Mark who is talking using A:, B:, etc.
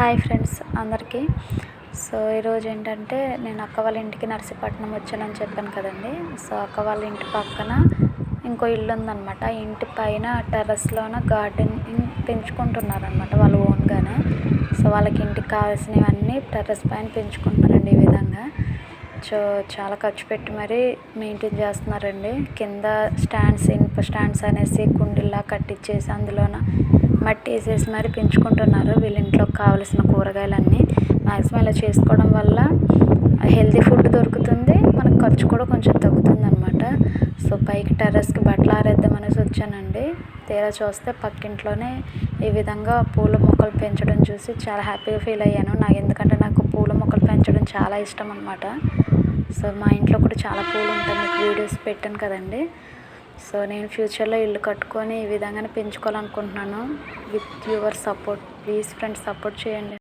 A: Hi friends అందరికీ. So ఈరోజు ఏంటంటే నేను అక్క వాళ్ళ ఇంటికి నర్సీపట్నం వచ్చానని చెప్పాను కదండి. సో అక్క వాళ్ళ ఇంటి పక్కన ఇంకో ఇల్లు ఉందన్నమాట. ఇంటి పైన టెర్రస్లోన గార్డెన్ పెంచుకుంటున్నారనమాట వాళ్ళు ఓన్గానే. సో వాళ్ళకి ఇంటికి కావాల్సినవన్నీ టెర్రస్ పైన పెంచుకుంటున్నారండి ఈ విధంగా. సో చాలా ఖర్చు పెట్టి మరీ మెయింటైన్ చేస్తున్నారండి. కింద స్టాండ్స్ ఇనుప స్టాండ్స్ అనేసి కుండీలా కట్టించేసి అందులోన మట్టి వేసేసి మరి పెంచుకుంటున్నారు. వీళ్ళ ఇంట్లోకి కావలసిన కూరగాయలన్నీ మ్యాక్సిమం ఇలా చేసుకోవడం వల్ల హెల్తీ ఫుడ్ దొరుకుతుంది. మనకు ఖర్చు కూడా కొంచెం తగ్గుతుంది అనమాట సో పైకి టెర్రస్కి బట్టలు ఆరేద్దాం అనేసి వచ్చానండి. తీరా చూస్తే పక్కింట్లోనే ఈ విధంగా పూల మొక్కలు పెంచడం చూసి చాలా హ్యాపీగా ఫీల్ అయ్యాను. నాకు ఎందుకంటే నాకు పూల మొక్కలు పెంచడం చాలా ఇష్టం అనమాట సో మా ఇంట్లో కూడా చాలా పూలు ఉంటాయి. మీకు వీడియోస్ పెట్టాను కదండి. సో నేను ఫ్యూచర్లో ఇల్లు కట్టుకొని ఈ విధంగానే పెంచుకోవాలనుకుంటున్నాను. With your support please friends support చేయండి.